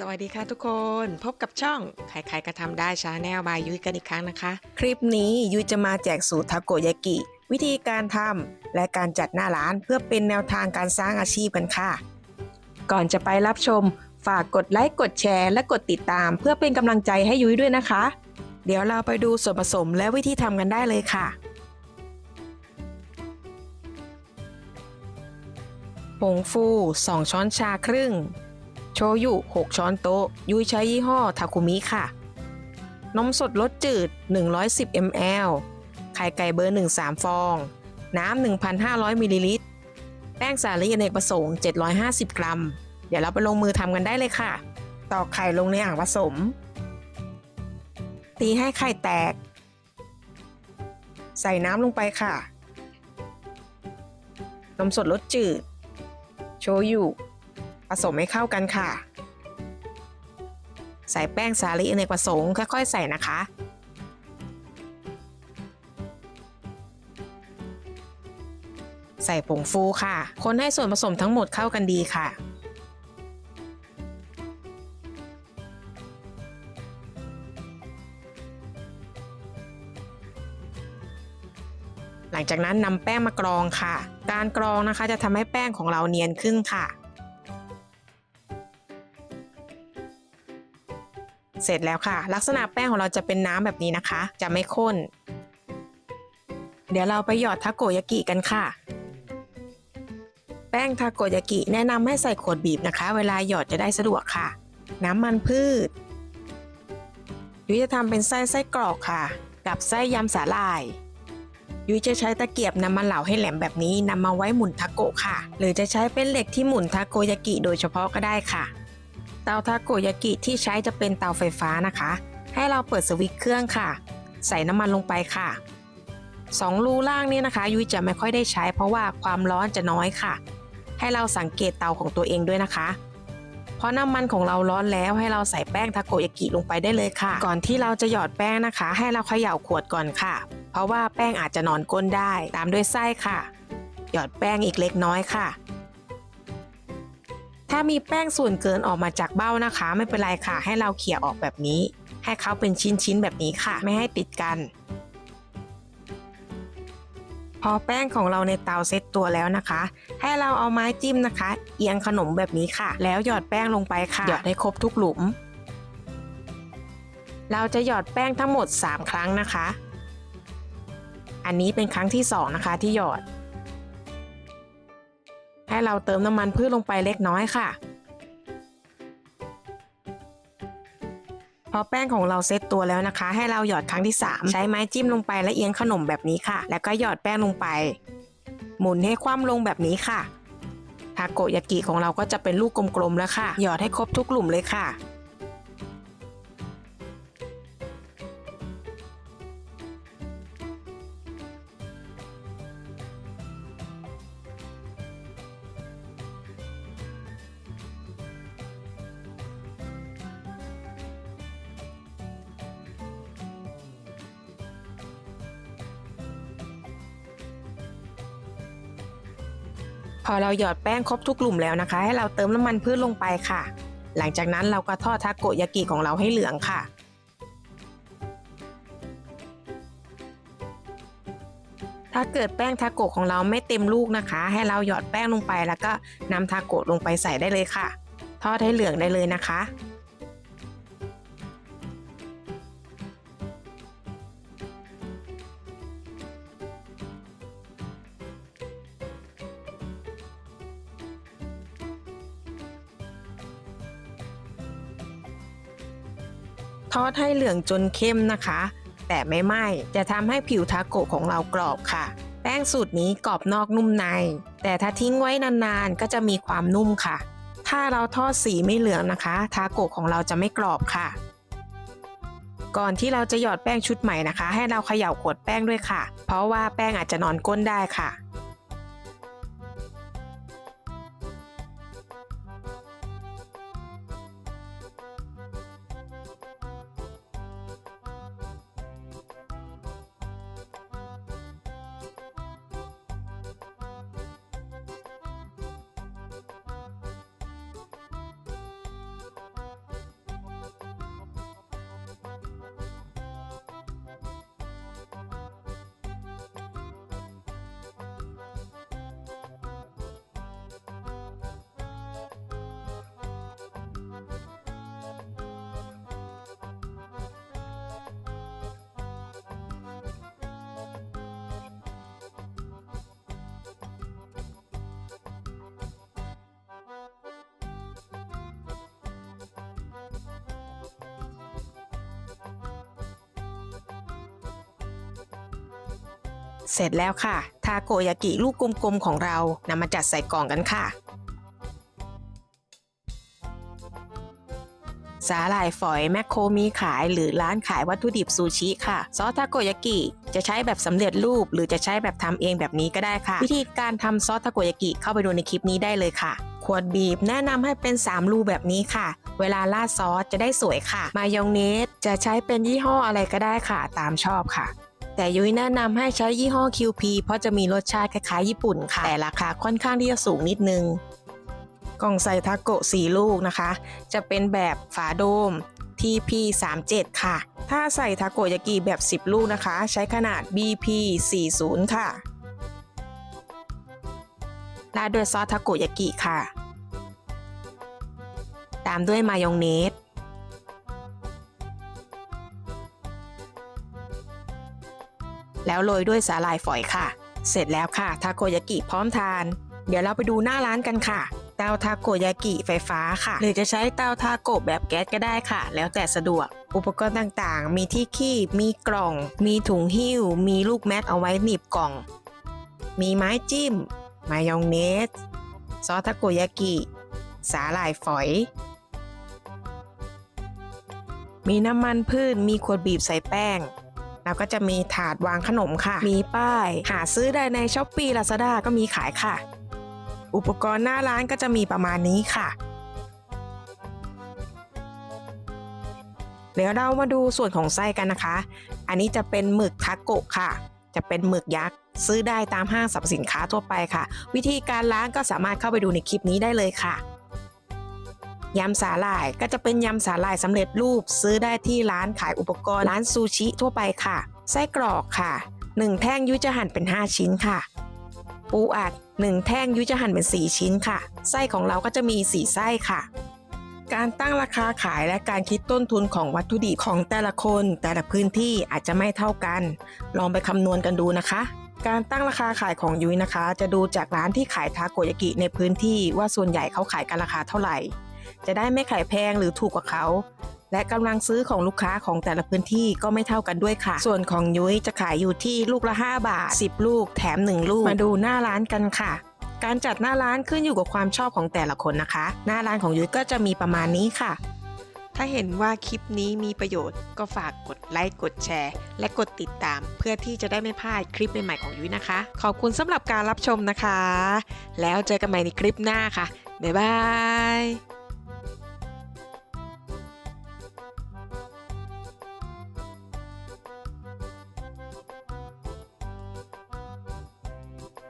สวัสดีค่ะทุกคนพบกับช่องใครๆก็ทำได้ชาแนลบายยุ้ยกันอีกครั้งนะคะ คลิปนี้ยุ้ยจะมาแจกสูตรทาโกยากิ วิธีการทำและการจัดหน้าร้านเพื่อเป็นแนวทางการสร้างอาชีพกันค่ะ ก่อนจะไปรับชม ฝากกดไลค์กดแชร์ และกดติดตาม เพื่อเป็นกำลังใจให้ยุ้ยด้วยนะคะ เดี๋ยวเราไปดูส่วนผสมและวิธีทำกันได้เลยค่ะผงฟู 2 ช้อนชาครึ่ง โชยุ 6 ช้อนโต๊ะ ยุ้ยใช้ยี่ห้อทาคุมิค่ะ นมสดรสจืด 110 ml ไข่ไก่เบอร์ 1 3 ฟอง น้ำ 1,500 มิลลิลิตร แป้งสาลีอเนกประสงค์ 750 กรัม เดี๋ยวเราไปลงมือทำกันได้เลยค่ะ ตอกไข่ลงในอ่างผสม ตีให้ไข่แตก ใส่น้ำลงไปค่ะ นมสดรสจืด โชยุ ผสมให้เข้ากันค่ะ ใส่แป้งสาลีอเนกประสงค์ค่อยๆ ใส่นะคะ ใส่ผงฟูค่ะ คนให้ส่วนผสมทั้งหมดเข้ากันดีค่ะหลังจากนั้นนำแป้งมากรองค่ะ การกรองนะคะจะทำให้แป้งของเราเนียนขึ้นค่ะ เสร็จแล้วค่ะ ลักษณะแป้งของเราจะเป็นน้ำแบบนี้นะคะ จะไม่ข้น เดี๋ยวเราไปหยอดทาโกยากิกันค่ะ แป้งทาโกยากิแนะนำให้ใส่ขวดบีบนะคะ เวลาหยอดจะได้สะดวกค่ะ น้ำมันพืชยุ้ยจะทำเป็นไส้ไส้กรอกค่ะ กับไส้ยำสาหร่าย ยุ้ยจะใช้ตะเกียบนำมาเหลาให้แหลมแบบนี้นำมาไว้หมุนทาโกะค่ะ หรือจะใช้เป็นเหล็กที่หมุนทาโกยากิโดยเฉพาะก็ได้ค่ะ เตาทาโกยากิที่ใช้จะเป็นเตาไฟฟ้านะคะ ให้เราเปิดสวิตช์เครื่องค่ะ ใส่น้ำมันลงไปค่ะสองรูล่างนี้นะคะ ยุ้ยจะไม่ค่อยได้ใช้ เพราะว่าความร้อนจะน้อยค่ะ ให้เราสังเกตเตาของตัวเองด้วยนะคะ เพราะน้ำมันของเราร้อนแล้วให้เราใส่แป้งทาโกยากิลงไปได้เลยค่ะ ก่อนที่เราจะหยอดแป้งนะคะ ให้เราเขย่าขวดก่อนค่ะ เพราะว่าแป้งอาจจะนอนก้นได้ ตามด้วยไส้ค่ะ หยอดแป้งอีกเล็กน้อยค่ะ ถ้ามีแป้งส่วนเกินออกมาจากเบ้านะคะ ไม่เป็นไรค่ะ ให้เราเขี่ยออกแบบนี้ ให้เขาเป็นชิ้นๆแบบนี้ค่ะ ไม่ให้ติดกัน พอแป้งของเราในเตาเซตตัวแล้วนะคะ ให้เราเอาไม้จิ้มนะคะ เอียงขนมแบบนี้ค่ะ แล้วหยอดแป้งลงไปค่ะ หยอดให้ครบทุกหลุม เราจะหยอดแป้งทั้งหมด 3 ครั้งนะคะ อันนี้เป็นครั้งที่ 2 นะคะที่หยอด ให้เราเติมน้ำมันพืชลงไปเล็กน้อยค่ะ พอแป้งของเราเซตตัวแล้วนะคะ ให้เราหยอดครั้งที่ 3 ใช้ไม้จิ้มลงไปและเอียงขนมแบบนี้ค่ะ แล้วก็หยอดแป้งลงไป หมุนให้คว่ำลงแบบนี้ค่ะทาโกยากิของเราก็จะเป็นลูกกลมๆแล้วค่ะ หยอดให้ครบทุกกลุ่มเลยค่ะ พอเราหยอดแป้งครบทุกกลุ่มแล้วนะคะ ให้เราเติมน้ำมันพืชลงไปค่ะ หลังจากนั้นเราก็ทอดทาโกยากิของเราให้เหลืองค่ะ ถ้าเกิดแป้งทาโกะของเราไม่เต็มลูกนะคะ ให้เราหยอดแป้งลงไปแล้วก็นำทาโกะลงไปใส่ได้เลยค่ะ ทอดให้เหลืองได้เลยนะคะ ทอดให้เหลืองจนเข้มนะคะ แต่ไม่ไหม้ จะทำให้ผิวทาโกะของเรากรอบค่ะ แป้งสูตรนี้กรอบนอกนุ่มใน แต่ถ้าทิ้งไว้นานๆ ก็จะมีความนุ่มค่ะ ถ้าเราทอดสีไม่เหลืองนะคะ ทาโกะของเราจะไม่กรอบค่ะ ก่อนที่เราจะหยอดแป้งชุดใหม่นะคะ ให้เราเขย่าขวดแป้งด้วยค่ะ เพราะว่าแป้งอาจจะนอนก้นได้ค่ะ เสร็จแล้วค่ะ ทาโกยากิลูกกลมๆของเรานำมาจัดใส่กล่องกันค่ะ สาหร่ายฝอยแมคโครมีขายหรือร้านขายวัตถุดิบซูชิค่ะ ซอสทาโกยากิจะใช้แบบสำเร็จรูป หรือจะใช้แบบทำเองแบบนี้ก็ได้ค่ะ วิธีการทำซอสทาโกยากิเข้าไปดูในคลิปนี้ได้เลยค่ะขวดบีบแนะนำให้เป็น 3 รูแบบนี้ค่ะ เวลาราดซอสจะได้สวยค่ะ มายองเนสจะใช้เป็นยี่ห้ออะไรก็ได้ค่ะ ตามชอบค่ะ แต่ยุ้ยแนะนำให้ใช้ยี่ห้อ QP เพราะจะมีรสชาติคล้ายๆญี่ปุ่นค่ะ แต่ราคาค่อนข้างที่จะสูงนิดนึง กล่องใส่ทาโกะ4ลูกนะคะ จะเป็นแบบฝาโดม TP 3 7 ค่ะ ถ้าใส่ทาโกยากิแบบ 10 ลูกนะคะ ใช้ขนาด BP 4 0 ค่ะราดด้วยซอสทาโกยากิค่ะ ตามด้วยมายองเนส แล้วโรยด้วยสาหร่ายฝอยค่ะ เสร็จแล้วค่ะทาโกยากิพร้อมทาน เดี๋ยวเราไปดูหน้าร้านกันค่ะ เตาทาโกยากิไฟฟ้าค่ะ หรือจะใช้เตาทาโกแบบแก๊สก็ได้ค่ะ แล้วแต่สะดวก อุปกรณ์ต่างๆ มีที่คีบ มีกล่อง มีถุงหิ้ว มีลูกแมตเอาไว้หนีบกล่อง มีไม้จิ้ม มายองเนส ซอสทาโกยากิ สาหร่ายฝอยมีน้ำมันพืช มีขวดบีบใส่แป้ง แล้วก็จะมีถาดวางขนมค่ะ มีป้าย หาซื้อได้ในช้อปปี้ลาซาด้าก็มีขายค่ะ อุปกรณ์หน้าร้านก็จะมีประมาณนี้ค่ะ เดี๋ยวเรามาดูส่วนของไส้กันนะคะ อันนี้จะเป็นหมึกทาโกะค่ะ จะเป็นหมึกยักษ์ซื้อได้ตามห้างสรรพสินค้าทั่วไปค่ะ วิธีการล้างก็สามารถเข้าไปดูในคลิปนี้ได้เลยค่ะ ยำสาหร่าย ก็จะเป็นยำสาหร่ายสำเร็จรูป ซื้อได้ที่ร้านขายอุปกรณ์ร้านซูชิทั่วไปค่ะ ไส้กรอกค่ะ 1 แท่งยุ้ยจะหั่นเป็น 5 ชิ้นค่ะ ปูอัด 1 แท่งยุ้ยจะหั่นเป็น 4 ชิ้นค่ะ ไส้ของเราก็จะมี 4 ไส้ค่ะ การตั้งราคาขายและการคิดต้นทุนของวัตถุดิบของแต่ละคน แต่ละพื้นที่อาจจะไม่เท่ากัน ลองไปคำนวณกันดูนะคะการตั้งราคาขายของยุ้ยนะคะ จะดูจากร้านที่ขายทาโกยากิในพื้นที่ว่าส่วนใหญ่เขาขายกันราคาเท่าไหร่ จะได้ไม่ขายแพงหรือถูกกว่าเขา และกำลังซื้อของลูกค้าของแต่ละพื้นที่ก็ไม่เท่ากันด้วยค่ะ ส่วนของยุ้ยจะขายอยู่ที่ลูกละ 5 บาท 10 ลูกแถม 1 ลูก มาดูหน้าร้านกันค่ะการจัดหน้าร้านขึ้นอยู่กับความชอบของแต่ละคนนะคะ หน้าร้านของยุ้ยก็จะมีประมาณนี้ค่ะ ถ้าเห็นว่าคลิปนี้มีประโยชน์ก็ฝากกดไลค์กดแชร์ และกดติดตาม เพื่อที่จะได้ไม่พลาดคลิปใหม่ๆของยุ้ยนะคะ ขอบคุณสำหรับการรับชมนะคะ แล้วเจอกันใหม่ในคลิปหน้าค่ะ บ๊ายบาย